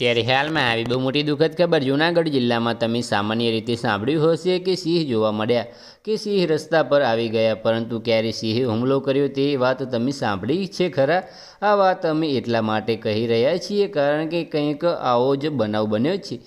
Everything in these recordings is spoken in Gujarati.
ત્યારે હાલમાં આવી બહુ મોટી દુઃખદ ખબર જૂનાગઢ જિલ્લામાં તમે સામાન્ય રીતે સાંભળ્યું હશે કે સિંહ જોવા મળ્યા કે સિંહ રસ્તા પર આવી ગયા, પરંતુ ક્યારે સિંહે હુમલો કર્યો તે વાત તમે સાંભળી છે ખરા? આ વાત અમે એટલા માટે કહી રહ્યા છીએ કારણ કે કંઈક આવો જ બનાવ બન્યો છે.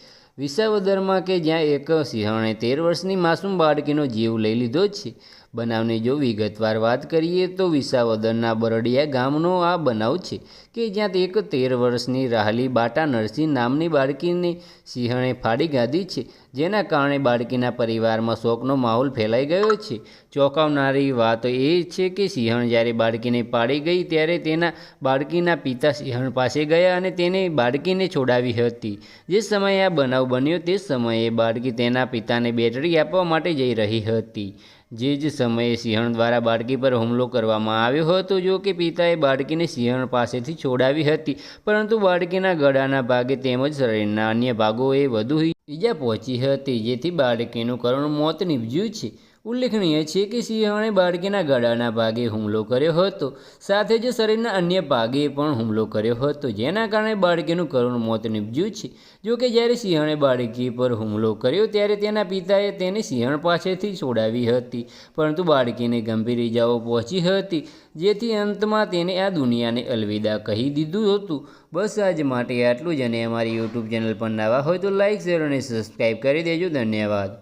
વિસાવદરમાં કે જ્યાં એક સિંહણે તેર વર્ષની માસૂમ બાળકીનો જીવ લઈ લીધો છે. બનાવની જો વિગતવાર વાત કરીએ તો વિસાવદરના બરડિયા ગામનો આ બનાવ છે કે જ્યાં એક તેર વર્ષની રાહલી બાટા નરસિંહ નામની બાળકીને સિંહણે ફાડી ગાધી છે. જેના કારણે બાળકીના પરિવારમાં શોકનો માહોલ ફેલાઈ ગયો છે. ચોંકાવનારી વાત એ છે કે સિંહણ જ્યારે બાળકીને પાડી ગઈ ત્યારે તેના બાળકીના પિતા સિંહણ પાસે ગયા અને તેને બાળકીને છોડાવી હતી. જે સમયે આ બનાવ બન્યો તે સમયે બાળકી તેના પિતાને બેટરી આપવા માટે જઈ રહી હતી. જે જ સમયે સિંહણ દ્વારા બાળકી પર હુમલો કરવામાં આવ્યો હતો, જો કે પિતાએ બાળકીને સિંહણ પાસેથી છોડાવી હતી. પરંતુ બાળકીના ગળાના ભાગે તેમજ શરીરના અન્ય ભાગોએ વધુ ઈજા પહોંચી હતી, જેથી બાળકીનું કરુણ મોત નીપજ્યું છે. ઉલ્લેખનીય છે કે સિંહણે બાળકીના ગળાના ભાગે હુમલો કર્યો હતો. સાથે જ શરીરના અન્ય ભાગે પણ હુમલો કર્યો હતો. જેના કારણે બાળકીનું કરુણ મોત નીપજ્યું છે. જો કે જ્યારે સિંહણે બાળકી પર હુમલો કર્યો ત્યારે તેના પિતાએ તેને સિંહણ પાસેથી છોડાવી હતી. પરંતુ બાળકીને ગંભીર ઇજાઓ પહોંચી હતી. જેથી અંતમાં તેને આ દુનિયાને અલવિદા કહી દીધું હતું. બસ આજ માટે આટલું જ અને અમારી યુટ્યુબ ચેનલ પર નવા હોય તો લાઇક શેર અને સબસ્ક્રાઈબ કરી દેજો. ધન્યવાદ.